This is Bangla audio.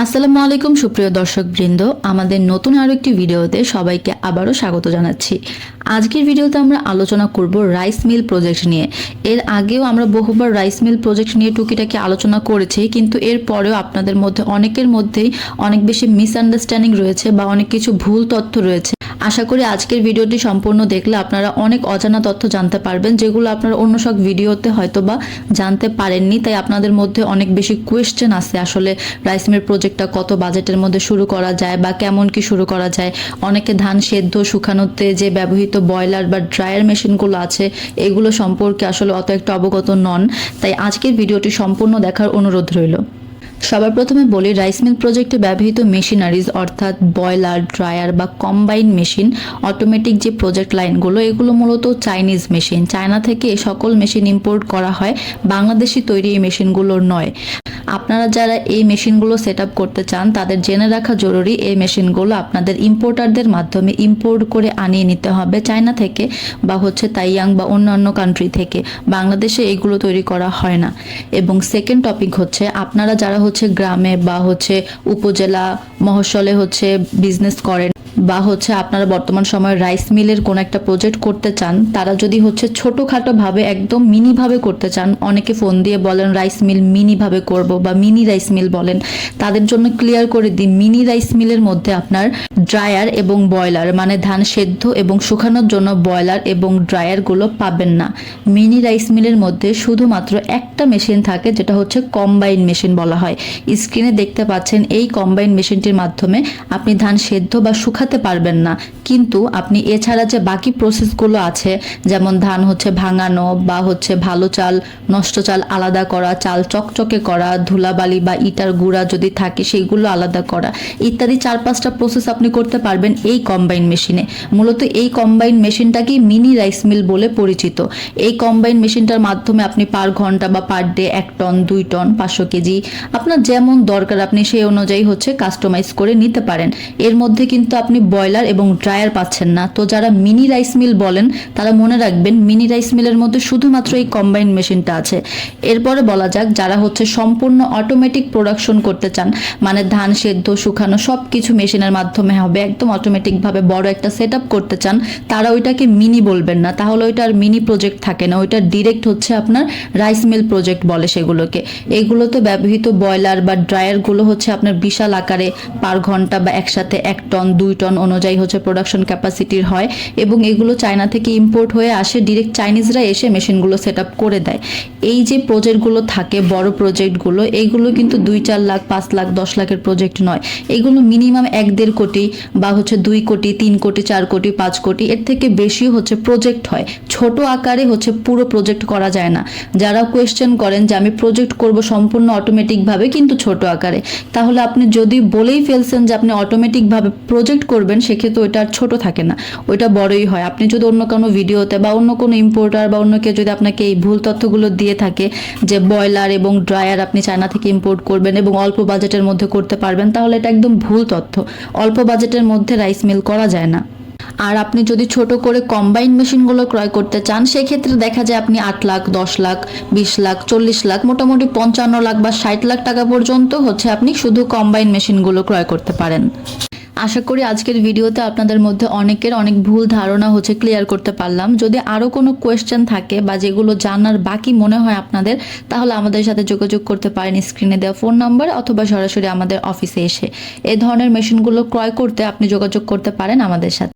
আসসালামু আলাইকুম, সুপ্রিয় দর্শক বৃন্দ আমাদের নতুন আরও একটি ভিডিওতে সবাইকে আবারও স্বাগত জানাচ্ছি। আজকের ভিডিওতে আমরা আলোচনা করব রাইস মিল প্রজেক্ট নিয়ে। এর আগেও আমরা বহুবার রাইস মিল প্রজেক্ট নিয়ে টুকিটাকি আলোচনা করেছি, কিন্তু এর পরেও আপনাদের মধ্যে অনেকের মধ্যেই অনেক বেশি মিসআন্ডারস্ট্যান্ডিং রয়েছে বা অনেক কিছু ভুল তথ্য রয়েছে। আশা করি আজকের ভিডিওটি সম্পূর্ণ দেখলে আপনারা অনেক অজানা তথ্য জানতে পারবেন, যেগুলো আপনারা অন্য সব ভিডিওতে হয়তো বা জানতে পারেননি। তাই আপনাদের মধ্যে অনেক বেশি কোয়েশ্চেন আছে, আসলে রাইস মিল প্রজেক্টটা কত বাজেটের মধ্যে শুরু করা যায় বা কেমন কি শুরু করা যায়। অনেকে ধান সেদ্ধ, শুকানোতে যে ব্যবহৃত বয়লার বা ড্রায়ার মেশিনগুলো আছে, এগুলো সম্পর্কে আসলে অত একটা অবগত নন। তাই আজকের ভিডিওটি সম্পূর্ণ দেখার অনুরোধ রইল। সবার প্রথমে বলি রাইস মিল প্রজেক্টে ব্যবহৃত মেশিনারিজ অর্থাৎ বয়লার ড্রায়ার বা কম্বাইন মেশিন অটোমেটিক যে প্রজেক্ট লাইনগুলো এগুলো মূলত চাইনিজ মেশিন চায়না থেকে সকল মেশিন ইম্পোর্ট করা হয়। বাংলাদেশি তৈরি এই মেশিনগুলোর নয়। আপনারা যারা এই মেশিনগুলো সেট করতে চান, তাদের জেনে রাখা জরুরি এই মেশিনগুলো আপনাদের ইম্পোর্টারদের মাধ্যমে ইম্পোর্ট করে আনিয়ে নিতে হবে চায়না থেকে বা হচ্ছে তাইয়াং বা অন্যান্য কান্ট্রি থেকে। বাংলাদেশে এগুলো তৈরি করা হয় না। এবং সেকেন্ড টপিক হচ্ছে, আপনারা যারা হচ্ছে গ্রামে বা হচ্ছে উপজেলা মহসলে হচ্ছে বিজনেস করেন বা হচ্ছে আপনারা বর্তমান সময়ে রাইস মিলের কোন একটা প্রজেক্ট করতে চান, তারা যদি হচ্ছে ছোটোখাটো ভাবে একদম মিনি ভাবে করতে চান, অনেকে ফোন দিয়ে বলেন রাইস মিল মিনি ভাবে করব বা মিনি রাইস মিল বলেন, তাদের জন্য ক্লিয়ার করে দিই মিনি রাইস মিলের মধ্যে আপনার ড্রায়ার এবং বয়লার মানে ধান সেদ্ধ এবং শুকানোর জন্য বয়লার এবং ড্রায়ারগুলো পাবেন না। মিনি রাইস মিলের মধ্যে শুধুমাত্র একটা মেশিন থাকে, যেটা হচ্ছে কম্বাইন মেশিন বলা হয়। স্ক্রিনে দেখতে পাচ্ছেন, এই কম্বাইন মেশিনটির মাধ্যমে আপনি ধান সেদ্ধ বা শুকাতে পারবেন না। কিন্তু আপনি এছাড়া যে বাকি প্রসেসগুলো আছে, যেমন ধান হচ্ছে ভাঙানো বা হচ্ছে ভালো চাল, নষ্ট চাল আলাদা করা, চাল চকচকে করা, ধুলাবালি বা ইটার গুঁড়া যদি থাকে সেগুলো আলাদা করা। ইত্যাদি চার পাঁচটা প্রসেস আপনি করতে পারবেন এই কম্বাইন মেশিনে মূলত এই কম্বাইন মেশিনটাকেই মিনি রাইস মিল বলে পরিচিত। এই কম্বাইন মেশিনটার মাধ্যমে আপনি পার ঘণ্টা বা পার ডে এক টন দুই টন পাঁচশো কেজি, আপনার যেমন দরকার আপনি সেই অনুযায়ী হচ্ছে কাস্টমাইজ করে নিতে পারেন। এর মধ্যে কিন্তু আপনি বয়লার এবং ড্রায়ার পাচ্ছেন না। তো যারা মিনি রাইস মিল বলেন, তারা মনে রাখবেন মিনি রাইস মিলের মধ্যে শুধুমাত্র এই কম্বাইন মেশিনটা আছে। এরপরে বলা যাক যারা হচ্ছে সম্পূর্ণ অটোমেটিক প্রোডাকশন করতে চান মানে ধান সেদ্ধ, শুকানো সব কিছু মেশিনের মাধ্যমে হবে, একদম অটোমেটিকভাবে বড় একটা সেট করতে চান, তারা ওইটাকে মিনি বলবেন না। তাহলে ওইটা আর মিনি প্রজেক্ট থাকে না, ওইটা ডিরেক্ট হচ্ছে আপনার রাইস মিল প্রজেক্ট বলে সেগুলোকে। এইগুলোতে ব্যবহৃত বয়লার বা ড্রায়ারগুলো হচ্ছে আপনার বিশাল আকারে পার ঘণ্টা বা একসাথে এক টন, দুই টন অনুযায়ী হচ্ছে প্রোডাকশন ক্যাপাসিটির হয় এবং এগুলো চায়না থেকে ইম্পোর্ট হয়ে আসে ডিরেক্ট চাইনিজরা এসে মেশিনগুলো সেট আপ করে দেয়। এই যে প্রজেক্টগুলো থাকে, বড় প্রজেক্টগুলো এইগুলো কিন্তু দুই চার লাখ, পাঁচ লাখ, দশ লাখের প্রজেক্ট নয়। এগুলো মিনিমাম এক দেড় কোটি বা হচ্ছে দুই কোটি, তিন কোটি, চার কোটি, পাঁচ কোটি, এর থেকে বেশি হচ্ছে প্রজেক্ট হয়। ছোট আকারে হচ্ছে পুরো প্রজেক্ট করা যায় না। যারা কোয়েশ্চেন করেন যে আমি প্রজেক্ট করব সম্পূর্ণ অটোমেটিকভাবে কিন্তু ছোট আকারে। তাহলে আপনি যদি বলেই ফেলছেন যে আপনি অটোমেটিকভাবে প্রজেক্ট করবেন, সেক্ষেত্রে ওইটা আর ছোট থাকে না। ওইটা বড়ই হয়। আপনি যদি অন্য কোনো ভিডিওতে বা অন্য কোনো ইম্পোর্টার বা অন্য কেউ যদি আপনাকে এই ভুল তথ্যগুলো দিয়ে থাকে যে বয়লার এবং ড্রায়ার আপনি চায়না থেকে ইম্পোর্ট করবেন এবং অল্প বাজেটের মধ্যে করতে পারবেন, তাহলে এটা একদম ভুল তথ্য। অল্প বাজেটের মধ্যে রাইস মিল করা যায় না। আর আপনি যদি ছোট করে কম্বাইন মেশিনগুলো ক্রয় করতে চান, সেক্ষেত্রে দেখা যায় আপনি আট লাখ, দশ লাখ, বিশ লাখ, চল্লিশ লাখ, মোটামুটি পঞ্চান্ন লাখ বা ষাট লাখ টাকা পর্যন্ত হচ্ছে আপনি শুধু কম্বাইন মেশিনগুলো ক্রয় করতে পারেন। আশা করি আজকের ভিডিওতে আপনাদের মধ্যে অনেকের অনেক ভুল ধারণা হচ্ছে ক্লিয়ার করতে পারলাম। যদি আরও কোনো কোয়েশ্চেন থাকে বা যেগুলো জানার বাকি মনে হয় আপনাদের, তাহলে আমাদের সাথে যোগাযোগ করতে পারেন স্ক্রিনে দেওয়া ফোন নাম্বার অথবা সরাসরি আমাদের অফিসে এসে। এ ধরনের মেশিনগুলো ক্রয় করতে আপনি যোগাযোগ করতে পারেন আমাদের সাথে।